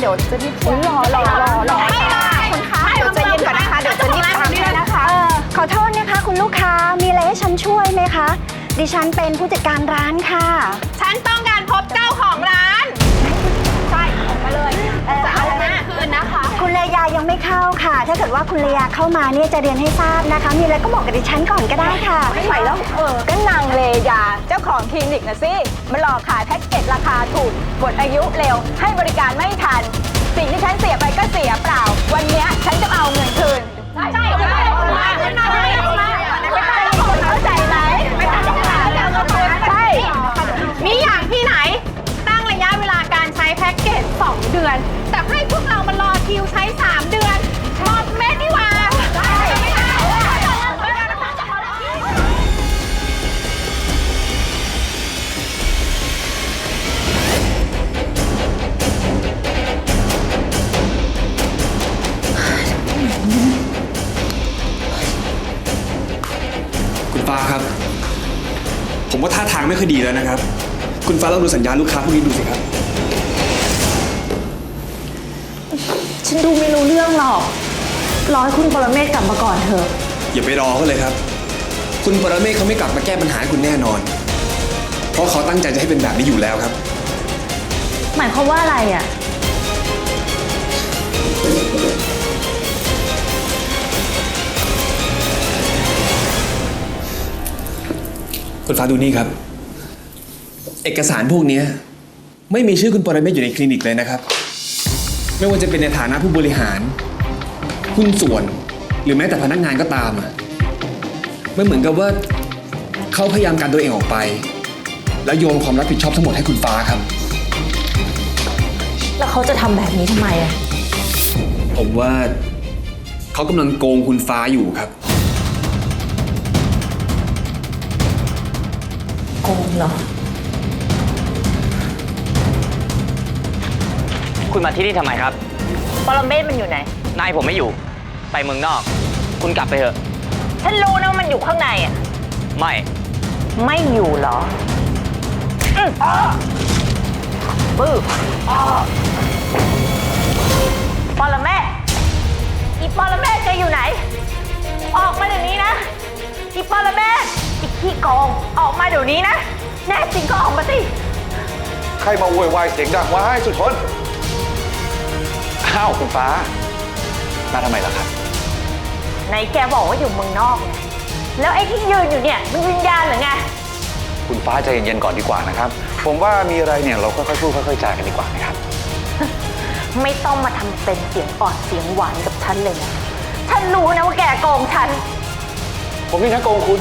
เดี๋ยวจะรีบรอรอรอรอไม่ได้คุณคะเดี๋ยวใจเย็นก่อนนะคะเดี๋ยวจะรีบทำให้นะคะเออขอโทษนะคะ คุณลูกค้ามีอะไรให้ฉันช่วยไหมคะ ดิฉันเป็นผู้จัดการร้านค่ะ ฉันต้องการพบเจ้าของร้าน ยายังไม่เข้าค่ะ ถ้าเกิดว่าคุณเลยาเข้ามาเนี่ยจะเรียนให้ทราบนะคะ มีอะไรก็บอกกับดิฉันก่อนก็ได้ค่ะ ไม่ไหวแล้ว เออก็นางเลยา เจ้าของคลินิกนะสิมาหลอกขายแพ็กเกจราคาถูกหมดอายุเร็ว ให้บริการไม่ทัน สิ่งที่ฉันเสียไปก็เสียเปล่า วันเนี้ยฉันจะเอาเงินคืน ใช่ใช่ใช่ ฟ้าครับ ผมว่าท่าทางไม่ค่อยดีแล้วนะครับ คุณฟ้าลองดูสัญญาณลูกค้าพวกนี้ดูสิครับ ฉันดูไม่รู้เรื่องหรอกรอให้คุณปรเมศกลับมาก่อนเถอะ อย่าไปรอเขาเลยครับ คุณปรเมศเขาไม่กลับมาแก้ปัญหาให้คุณแน่นอน เพราะเขาตั้งใจจะให้เป็นแบบนี้อยู่แล้วครับ หมายความว่าอะไรอะ คุณฟ้าดูนี่ครับ เอกสารพวกเนี้ยไม่มีชื่อคุณปรเมศอยู่ในคลินิกเลยนะครับ ไม่ว่าจะเป็นในฐานะผู้บริหารหุ้นส่วน หรือแม้แต่พนักงานก็ตามอะมันเหมือนกับว่าเขาพยายามการตัวเองออกไป แล้วโยนความรับผิดชอบทั้งหมดให้คุณฟ้าครับ แล้วเขาจะทำแบบนี้ทำไมอะผมว่าเขากำลังโกงคุณฟ้าอยู่ครับ เหรอ คุณมาที่นี่ทำไมครับ ปรเมศมันอยู่ไหน นายผมไม่อยู่ ไปเมืองนอก คุณกลับไปเถอะ ฉันรู้นะว่ามันอยู่ข้างในอะ ไม่ ไม่อยู่เหรออืมปื้อปรเมศอีปรเมศแกอยู่ไหน ออกมาเดี๋ยวนี้นะ อีปรเมศอีขี้โกงออกมาเดี๋ยวนี้นะ แน่จริงก็ออกมาสิ ใครมาโวยวายเสียงดังว่าให้สุดทนอ้าวคุณฟ้า มาทำไมล่ะครับ ไหนแกบอกว่าอยู่เมืองนอกไงแล้วไอ้ที่ยืนอยู่เนี่ย มันวิญญาณหรือไง คุณฟ้าใจเย็นๆก่อนดีกว่านะครับ ผมว่ามีอะไรเนี่ยเราค่อยๆพูดค่อยๆจากันดีกว่านะครับ ไม่ต้องมาทำเป็นเสียงอ่อนเสียงหวานกับฉันเลยนะ ฉันรู้นะว่าแกโกงฉัน ผมนี่นะโกงคุณ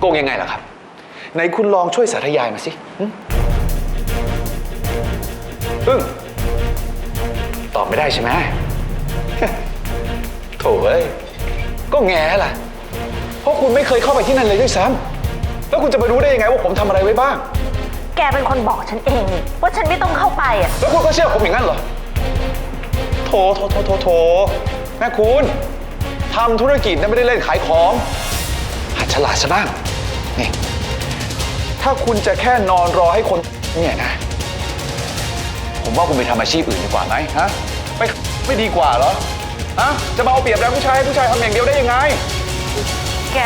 โกงยังไงล่ะครับ ไหนคุณลองช่วยสาธยายมาสิหึอึ้งตอบไม่ได้ใช่ไหม โถ่เอ้ย ก็แง่ล่ะ เพราะคุณไม่เคยเข้าไปที่นั่นเลยด้วยซ้ำแล้วคุณจะไปรู้ได้ยังไงว่าผมทำอะไรไว้บ้าง แกเป็นคนบอกฉันเองนี่ว่าฉันไม่ต้องเข้าไปอะ แล้วคุณก็เชื่อผมอย่างนั้นเหรอ โถโถโถโถโถแม่คุณทำธุรกิจนะไม่ได้เล่นขายของ หัดฉลาดซะบ้าง นี่ถ้าคุณจะแค่นอนรอให้คนเนี่ยนะ ผมว่าคุณไปทำอาชีพอื่นดีกว่าไหมฮะไม่ไม่ดีกว่าเหรอฮะจะมาเอาเปรียบแรงผู้ชายให้ผู้ชายทำอย่างเดียวได้ยังไง แก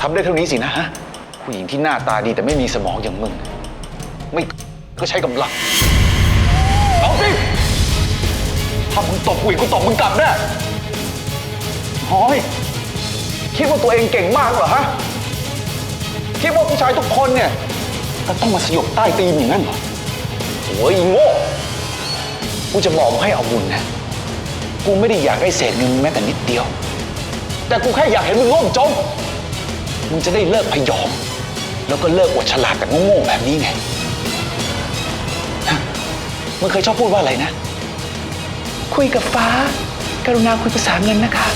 ทำได้เท่านี้สินะฮะผู้หญิงที่หน้าตาดีแต่ไม่มีสมองอย่างมึง ไม่ก็ใช้กำลัง เอาสิ ถ้ามึงตบกูอีกกูตบมึงกลับแน่ หอย คิดว่าตัวเองเก่งมากเหรอฮะ คิดว่าผู้ชายทุกคนเนี่ยจะต้องมาสยบใต้ตีนอย่างนั้นเหรอโอ้ยโง่ กูจะบอกมึงให้เอาบุญนะ กูไม่ได้อยากได้เศษเงินแม้แต่นิดเดียว แต่กูแค่อยากเห็นมึงล่มจม มึงจะได้เลิกพยองแล้วก็เลิกอวดฉลาดแบบโง่ๆแบบนี้ไงมึงเคยชอบพูดว่าอะไรนะ คุยกับฟ้า กรุณาคุยภาษาเงินนะคะ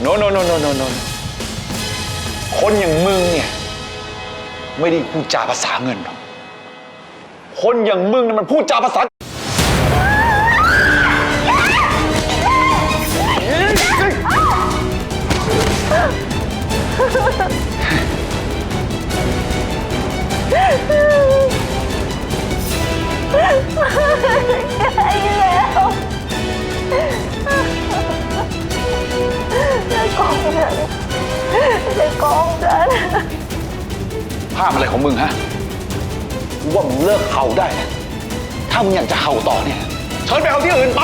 โนโนโนโนโนโนคนอย่างมึงเนี่ย ไม่ได้พูดจาภาษาเงินหรอก คนอย่างมึงน่ะมันพูดจาภาษา มึงฮะกูว่ามึงเลิกเห่าได้นะถ้ามึงอยากจะเห่าต่อเนี่ยเชิญไปเห่าที่อื่นไป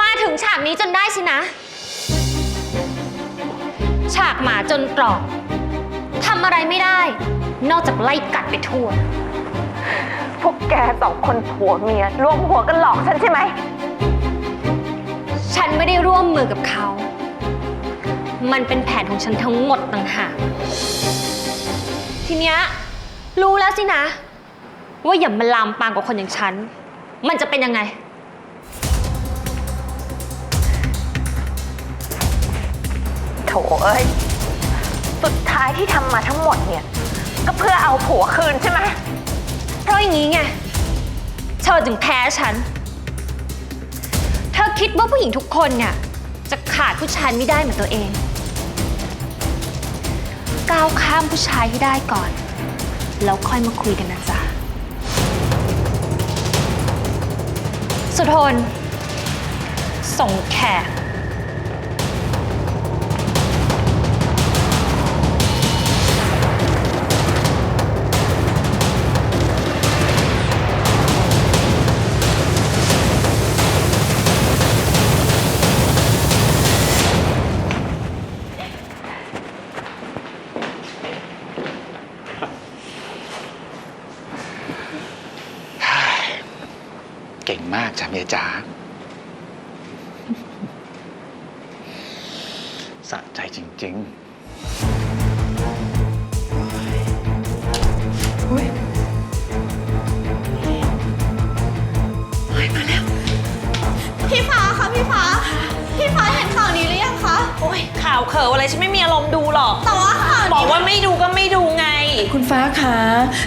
มาถึงฉากนี้จนได้สินะ ฉากหมาจนตรอกทำอะไรไม่ได้ นอกจากไล่กัดไปทั่ว พวกแกสองคนผัวเมียรวมหัวกันหลอกฉันใช่ไหม ฉันไม่ได้ร่วมมือกับเขา มันเป็นแผนของฉันทั้งหมดต่างหาก ทีเนี้ยรู้แล้วสินะ ว่าอย่ามาลามปามกับคนอย่างฉัน มันจะเป็นยังไง โถเอ้ย สุดท้ายที่ทำมาทั้งหมดเนี่ย ก็เพื่อเอาผัวคืนใช่ไหมเพราะอย่างนี้ไง เธอถึงแพ้ฉัน เธอคิดว่าผู้หญิงทุกคนเนี่ยจะขาดผู้ชายไม่ได้เหมือนตัวเอง ก้าวข้ามผู้ชายให้ได้ก่อน แล้วค่อยมาคุยกันนะจ๊ะ สุทนส่งแขก เก่งมากจ้ะเมียจ๋าสะใจจริงๆพี่ฟ้าคะพี่ฟ้า พี่ฟ้าเห็นข่าวนี้หรือยังคะ โอ้ยข่าวเขิวอะไรฉันไม่มีอารมณ์ดูหรอก แต่ว่าข่าวบอกนี้ว่าไม่ดูก็ไม่ดูไง คุณฟ้าคะ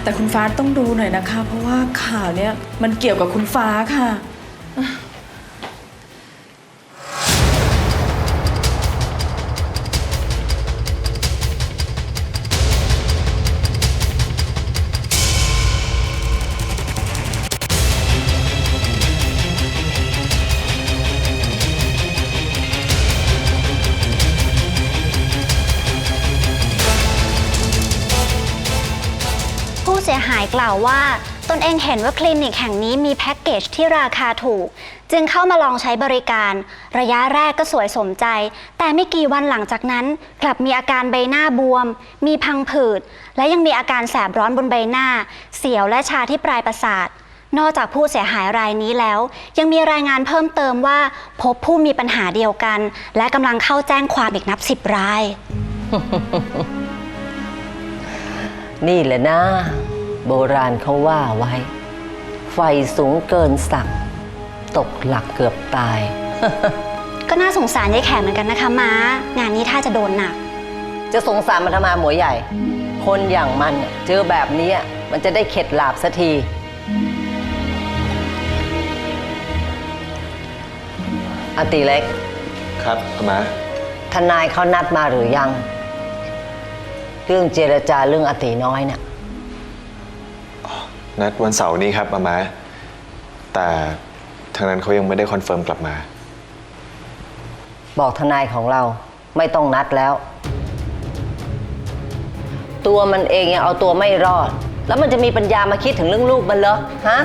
แต่คุณฟ้าต้องดูหน่อยนะคะ เพราะว่าข่าวเนี้ยมันเกี่ยวกับคุณฟ้าค่ะ สียหายกล่าวว่า ตนเองเห็นว่าคลินิกแห่งนี้มีแพ็กเกจที่ราคาถูก จึงเข้ามาลองใช้บริการ ระยะแรกก็สวยสมใจ แต่ไม่กี่วันหลังจากนั้น กลับมีอาการใบหน้าบวม มีพังผืด และยังมีอาการแสบร้อนบนใบหน้า เสียวและชาที่ปลายประสาทนอกจากผู้เสียหายรายนี้แล้ว ยังมีรายงานเพิ่มเติมว่า พบผู้มีปัญหาเดียวกัน และกำลังเข้าแจ้งความอีกนับสิบราย นี่แหละนะ โบราณเขาว่าไว้ ไฟสูงเกินสัก ตกหลักเกือบตาย ก็น่าสงสารยายแขกเหมือนกันนะคะม้า งานนี้ถ้าจะโดนหนัก จะสงสารมันทำไมหมวยใหญ่ คนอย่างมันน่ะเจอแบบนี้มันจะได้เข็ดหลาบสักทีอติเล็ก ครับอามาทนายเขานัดมาหรือยัง เรื่องเจรจาเรื่องอติน้อยน่ะ นัดวันเสาร์นี้ครับอามาแต่ทางนั้นเขายังไม่ได้คอนเฟิร์มกลับมา บอกทนายของเราไม่ต้องนัดแล้ว ตัวมันเองยังเอาตัวไม่รอด แล้วมันจะมีปัญญามาคิดถึงเรื่องลูกมันเหรอฮะ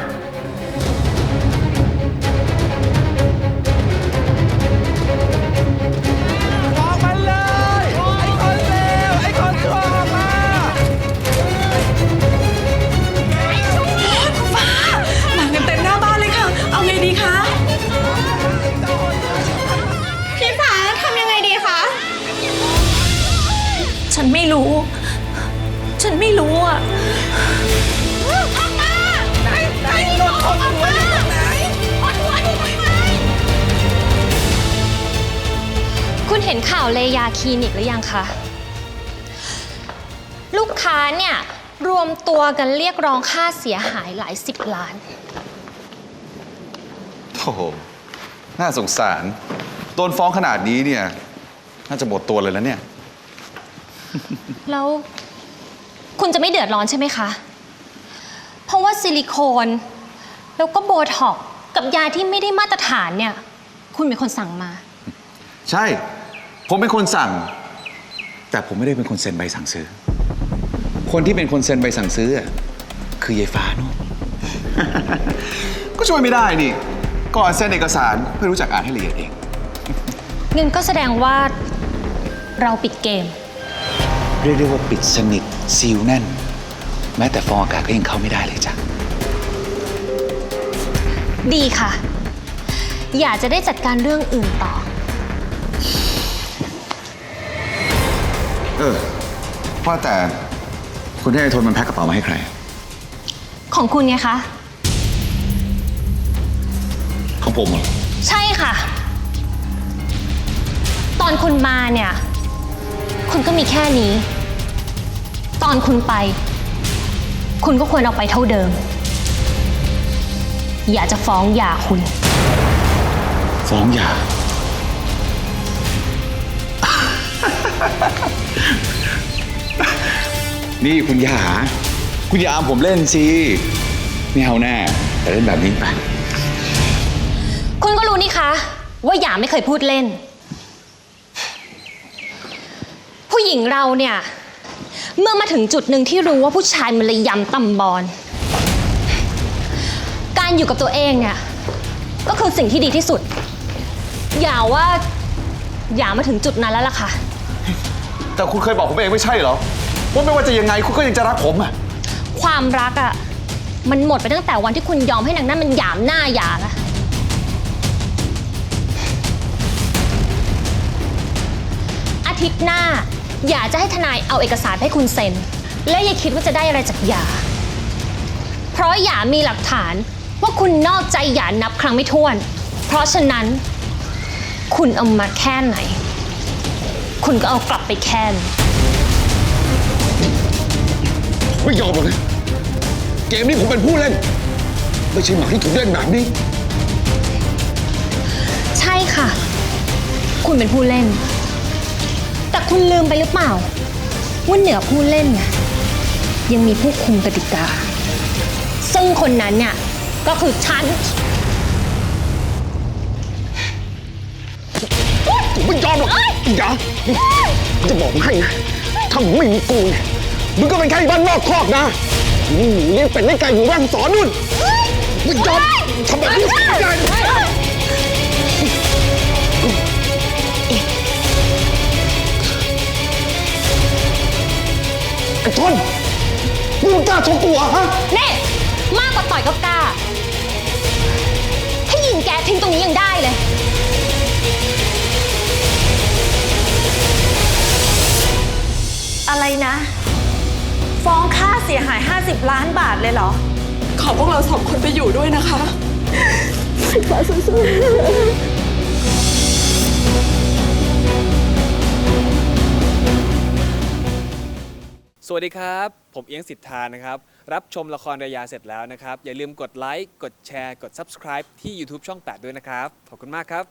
ฉันไม่รู้ ฉันไม่รู้อะคุณเห็นข่าวเลยาคลินิกหรือยังคะ ลูกค้าเนี่ย รวมตัวกันเรียกร้องค่าเสียหายหลายสิบล้าน โอ้โห น่าสงสาร โดนฟ้องขนาดนี้เนี่ย น่าจะหมดตัวเลยแล้วเนี่ย แล้วคุณจะไม่เดือดร้อนใช่ไหมคะ เพราะว่าซิลิโคน แล้วก็โบท็อกซ์กับยาที่ไม่ได้มาตรฐานเนี่ย คุณเป็นคนสั่งมา ใช่ ผมเป็นคนสั่ง แต่ผมไม่ได้เป็นคนเซ็นใบสั่งซื้อ คนที่เป็นคนเซ็นใบสั่งซื้ออะคือยายฟ้านู่น ก็ช่วยไม่ได้นี่ ก่อนเซ็นเอกสารไม่รู้จักอ่านให้ละเอียดเอง เงินก็แสดงว่าเราปิดเกม เรียกได้ว่าปิดสนิทซีลแน่น แม้แต่ฟองอากาศก็ยังเข้าไม่ได้เลยจ้ะ ดีค่ะ อยากจะได้จัดการเรื่องอื่นต่อ เออว่าแต่คุณให้ไอ้ทนมันแพ็คกระเป๋ามาให้ใคร ของคุณไงคะ ของผมเหรอ ใช่ค่ะ ตอนคุณมาเนี่ย คุณก็มีแค่นี้ ตอนคุณไป คุณก็ควรเอาไปเท่าเดิม อยากจะฟ้องหย่าคุณ ฟ้องหย่า นี่คุณหย่าคุณอย่าอามผมเล่นสิไม่เอาแน่แต่เล่นแบบนี้ไป คุณก็รู้นี่คะ ว่าหย่าไม่เคยพูดเล่น ผู้หญิงเราเนี่ย เมื่อมาถึงจุดหนึ่งที่รู้ว่าผู้ชายมันระยำตำบอล การอยู่กับตัวเองเนี่ยก็คือสิ่งที่ดีที่สุด อย่าว่าอย่ามาถึงจุดนั้นแล้วล่ะค่ะ แต่คุณเคยบอกผมเองไม่ใช่เหรอ ว่าไม่ว่าจะยังไงคุณก็ยังจะรักผมอะความรักอะ่ะมันหมดไปตั้งแต่วันที่คุณยอมให้นางนั่นมันหยามหน้าหยาละอาทิตย์หน้า อย่าจะให้ทนายเอาเอกสารให้คุณเซ็น และอย่าคิดว่าจะได้อะไรจากหยาเพราะหยามีหลักฐานว่าคุณนอกใจหยานับครั้งไม่ถ้วน เพราะฉะนั้น คุณเอามาแค่ไหน คุณก็เอากลับไปแค่นั้นไม่ยอมหรอกนะเกมนี้ผมเป็นผู้เล่น ไม่ใช่หมาที่ถูกเล่นแบบนี้ ใช่ค่ะ คุณเป็นผู้เล่นแต่ คุณลืมไปหรือเปล่าว่าเหนือผู้เล่นเนี่ยยังมีผู้คุมกติกา ซึ่งคนนั้นเนี่ยก็คือฉัน ผมไม่ยอมหรอกอย่าจะบอกให้นะ ถ้ามึงไม่มีกูเนี่ย มึงก็เป็นแค่บ้านนอกคอกนะมึงเลี้ยงเป็ดเลี้ยงไก่อยู่ร่างสอนนู่นไม่ยอมทำแบบนี้ไม่ได้ ไอ้ทนมึงกล้าชกกูเหรอฮะนี่มากกว่าต่อยก็กล้าให้ยิงแกทิ้งตรงนี้ยังได้เลย อะไรนะ ฟ้องค่าเสียหาย 50 ล้านบาทเลยเหรอ ขอพวกเราสองคนไปอยู่ด้วยนะคะส วัสดีครับ ผมเอียงสิทธานะครับ รับชมละครระยาเสร็จแล้วนะครับ อย่าลืมกดไลค์ กดแชร์ กด subscribe ที่ YouTube ช่อง 8 ด้วยนะครับ ขอบคุณมากครับ